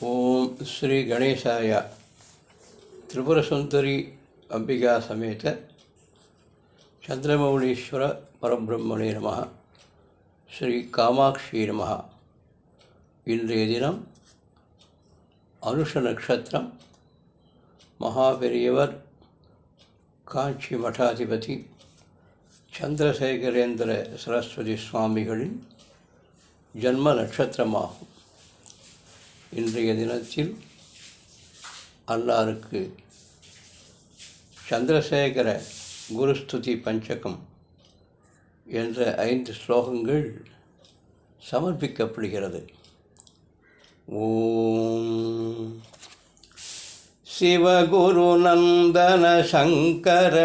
ஓம் ஸ்ரீ கணேசாய திரிபுரசுந்தரி அம்பிகா சமேத சந்திரமௌலீஸ்வர பரபிரம்மணே நம ஸ்ரீ காமாட்சி நம. இன்றைய தினம் அனுஷ நட்சத்திரம் மகாபெரியவர் காஞ்சி மடாதிபதி சந்திரசேகரேந்திர சரஸ்வதி சுவாமிகளின் ஜன்ம நட்சத்திரமாகும் இன்றைய தினத்தில் அன்னாருக்கு சந்திரசேகர குருஸ்துதி பஞ்சகம் என்ற ஐந்து ஸ்லோகங்கள் சமர்ப்பிக்கப்படுகிறது ஓம் शिवगुरुनन्दन शङ्कर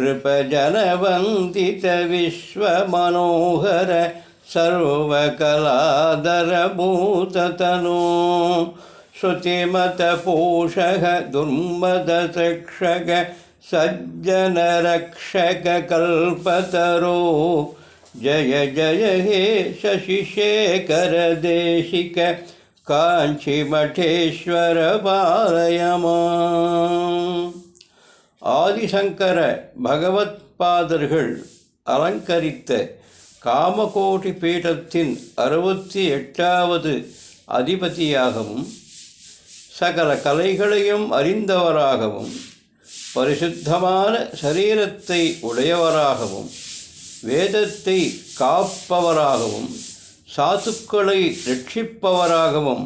नृपजनवन्दितविश्वमनोहर सर्वकलादरभूततनो श्रुतिमतपोषः दुर्मदतक्षक सज्जनरक्षककल्पतरो। जय जय हे शशिशेखर देशिक शशिशेखरदेशिक काञ्चिमठेश्वरपालयमा ஆதிசங்கர பகவத்பாதர்கள் அலங்கரித்த காமகோட்டி பீடத்தின் அறுபத்தி எட்டாவது அதிபதியாகவும் சகல கலைகளையும் அறிந்தவராகவும் பரிசுத்தமான சரீரத்தை உடையவராகவும் வேதத்தை காப்பவராகவும் சாத்துக்களை ரட்சிப்பவராகவும்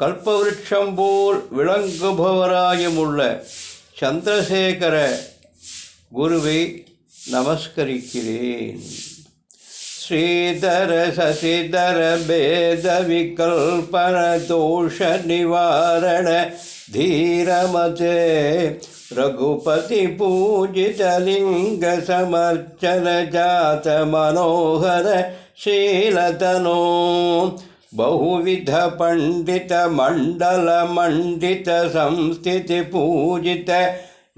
கல்பவருஷம் போல் விளங்குபவராயுமுள்ள சந்திரசேகர குருவை நமஸ்கரிக்கிறேன் श्रीधर शशिधर भेद विकल्पन दोष निवारण धीरमते रघुपति पूजित लिंग समर्चन जात मनोहर शीलतनो बहुविध पंडित मंडल मंडित संस्थिति पूजित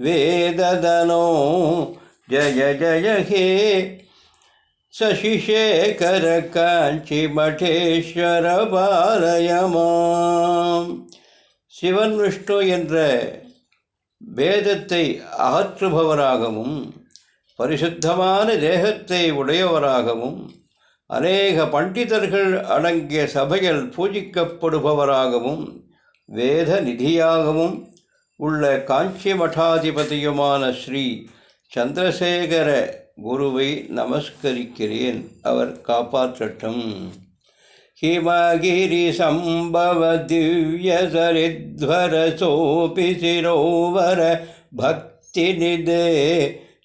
वेददनो जय जय हे சசிசேகர காஞ்சி மட்டேஸ்வர பாலயமாம் சிவன் விஷ்ணு என்ற வேதத்தை அகற்றுபவராகவும் பரிசுத்தமான தேகத்தை உடையவராகவும் அநேக பண்டிதர்கள் அடங்கிய சபையில் பூஜிக்கப்படுபவராகவும் வேத நிதியாகவும் உள்ள காஞ்சி மடாதிபதியுமான ஸ்ரீ சந்திரசேகர குருவை நமஸ்கரிக்கிறேன். அவர் காப்பாற்றட்டும். ஹிமகிரி சம்பவ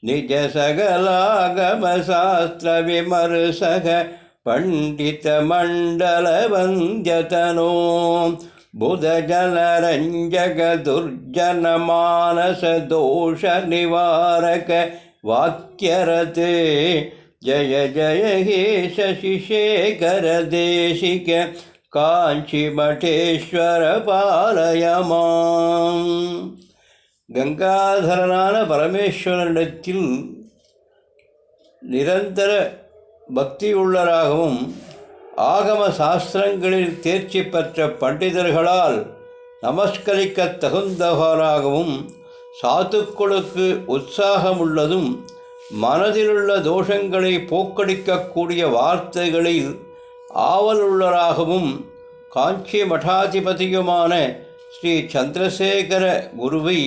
ನಿಜ ಸಗಲಾಗಮಶಾಸ್ತ್ರ ವಿಮರ್ಶಕ ಪಂಡಿತ ಮಂಡಲ ವಂದ್ಯತನೋ ಬುಧ ಜನರಂಜಕ ದುರ್ಜನ ಮಾನಸ ದೋಷ ನಿವಾರಕ ವಾಕ್ಯರತೆ ಜಯ ಜಯ ಹೇ ಶಶಿಶೇಖರ ದೇಶಿಕ ಕಾಂಚಿ ಮಠೇಶ್ವರ ಪಾಲಯ ಮಾಂ கங்காதரனான பரமேஸ்வரனிடத்தில் நிரந்தர பக்தியுள்ளராகவும் ஆகம சாஸ்திரங்களில் தேர்ச்சி பெற்ற பண்டிதர்களால் நமஸ்கரிக்க தகுந்தவராகவும் சாத்துக்களுக்கு உற்சாகமுள்ளதும் மனதிலுள்ள தோஷங்களை போக்கடிக்கக்கூடிய வார்த்தைகளில் ஆவலுள்ளராகவும் காஞ்சி மடாதிபதியுமான ஸ்ரீ சந்திரசேகர குருவை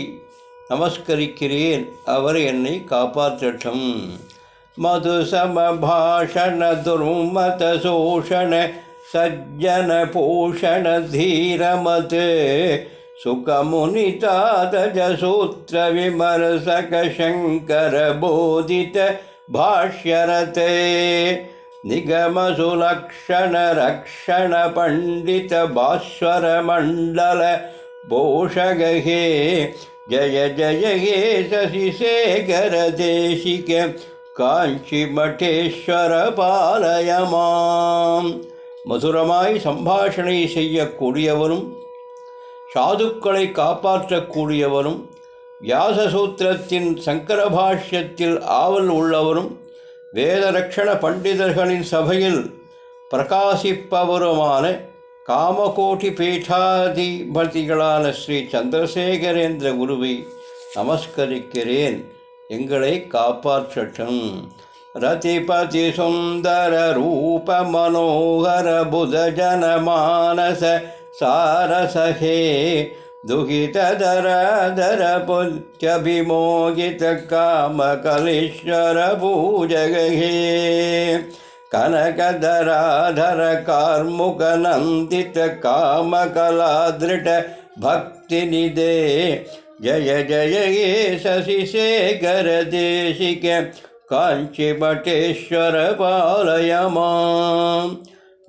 நமஸ்கரிக்கிறேன் அவர் என்னை காப்பாற்றட்டும் मधुसमभाषण दुर्मतशोषण सज्जनपोषण धीरमत् सुखमुनितादजसूत्रविमर्शकशङ्करबोधित भाष्यरते निगमसुलक्षणरक्षणपण्डितभास्वरमण्डल पोषगहे जय जय हे शशिशेखरदेशिक காஞ்சிமட்டேஸ்வர பாலயமாம் மதுரமாய் சம்பாஷணை செய்யக்கூடியவரும் சாதுக்களை காப்பாற்றக்கூடியவரும் வியாசசூத்திரத்தின் சங்கர பாஷ்யத்தில் ஆவல் உள்ளவரும் வேதரக்ஷண பண்டிதர்களின் சபையில் பிரகாசிப்பவருமான காமகோட்டி பீட்டாதிபதிகளான ஸ்ரீ சந்திரசேகரேந்திர குருவை நமஸ்கரிக்கிறேன் எங்களை காப்பாற்றட்டும் ரதிபதி சுந்தர ரூப மனோகர புத ஜனமானச சாரசகே दुहितधर धर पुत्यभिमोगित కనకధరాధర కార్ముక నందిత కామకలాదృట భక్తి నిదే జయ జయ ఏ శశిశేఖర దేశిక காஞ்சிபட்டேஸ்வர பாலயமாம்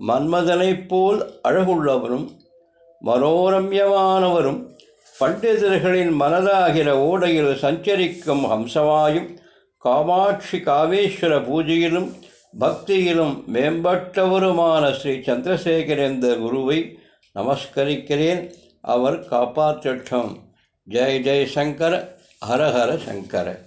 மன்மதனைப் போல் அழகுள்ளவரும் மனோரம்யமானவரும் பண்டிதர்களின் மனதாகிற ஓடையில் சஞ்சரிக்கும் ஹம்சமாயும் காமாட்சி காவேஸ்வர பூஜையிலும் பக்தியிலும் மேம்பட்டவருமான ஸ்ரீ சந்திரசேகரேந்திர குருவை நமஸ்கரிக்கிறேன். அவர் காப்பாற்றட்டும். ஜெய் ஜெய் சங்கர ஹர ஹர சங்கர.